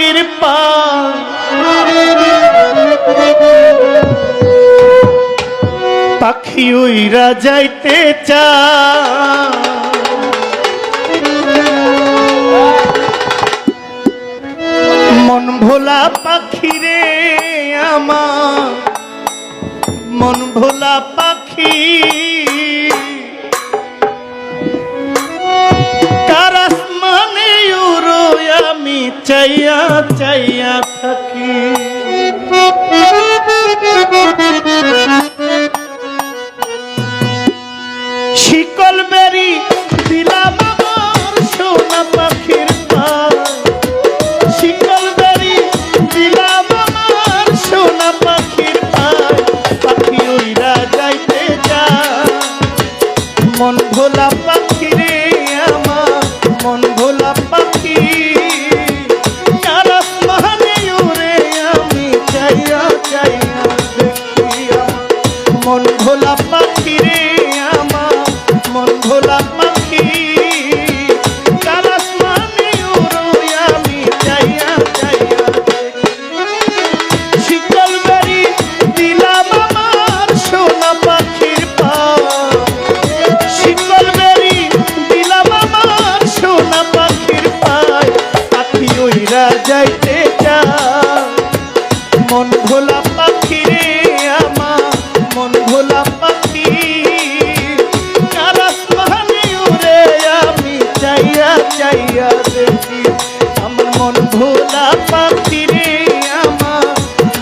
পাখির পা পাখি উইরা যাইতে চা মন ভোলা পাখি রে আমা মন ভোলা পাখি চাইয়া চাইয়া থাকি।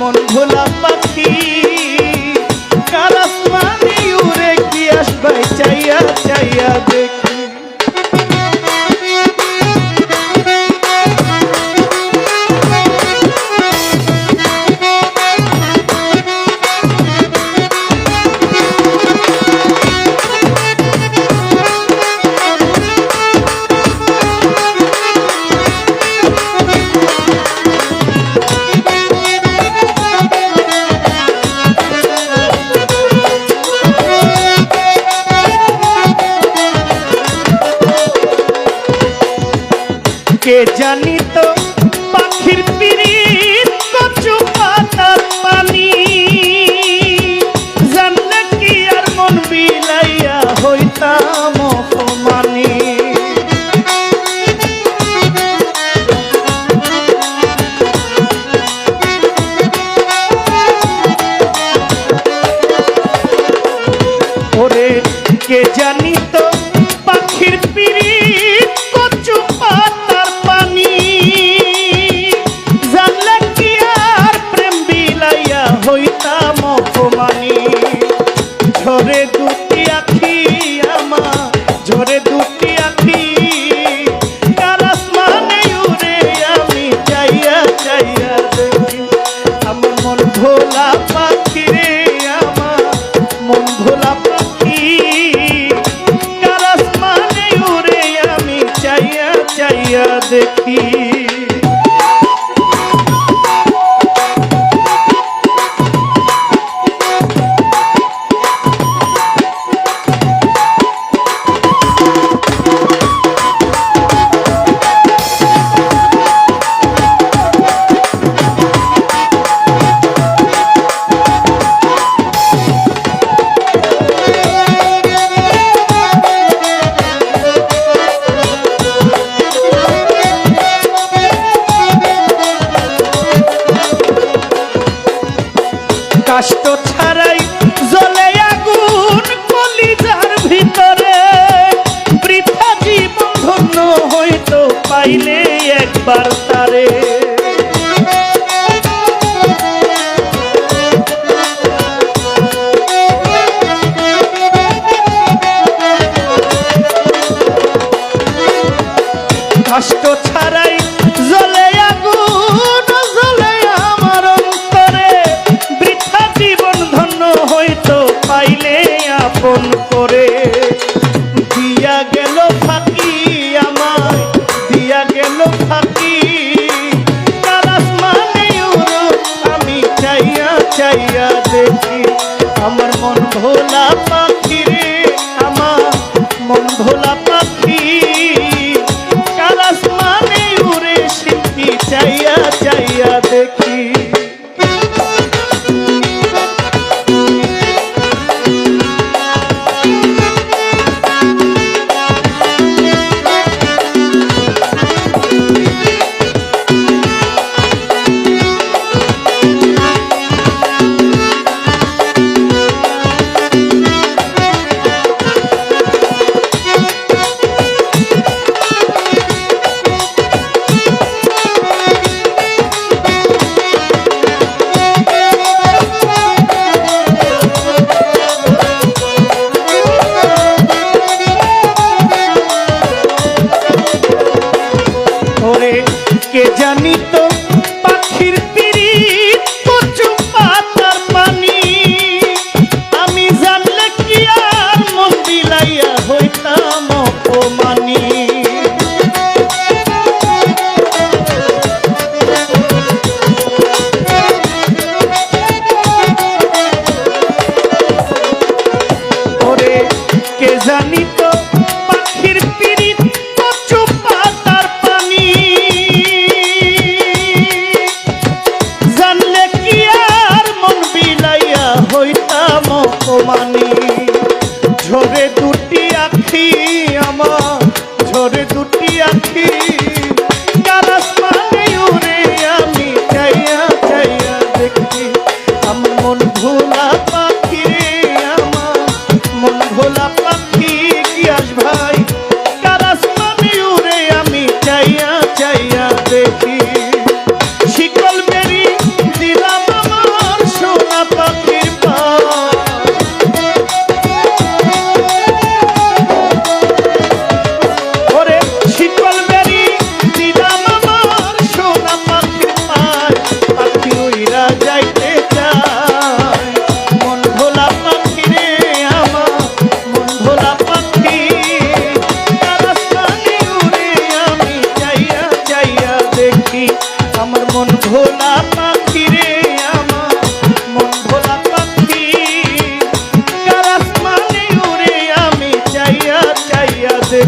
মন ভোলা জানি হইতাম অপমানি। ঝরে দুটি আখি আমার, ঝরে দুটি আখি। উড়ে আমি চাইয়া চাইয়া দেখি। আমার, মন মন আমি চাইয়া চাইয়া দেখি। ছাড়াই জ্বলে আগুন কলিজার ভিতরে। বৃথা জীবন ধন্য হইতো পাইলে একবার তারে। আপন করে। দিয়া গেল ফাঁকি আমায়, দিয়া গেল ফাঁকি। মানে আমি চাইয়া চাইয়া দেখি। আমার মন ভোলা পা কে জানি তো? পাখির পিড়িত কচু পাতার পানি। জানলে কি আর মন বিলাইয়া হইতাম অপমানি? ঝরে দু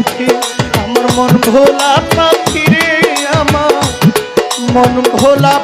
পাখি আমার মন ভোলা পাখি রে আমার। মন ভোলা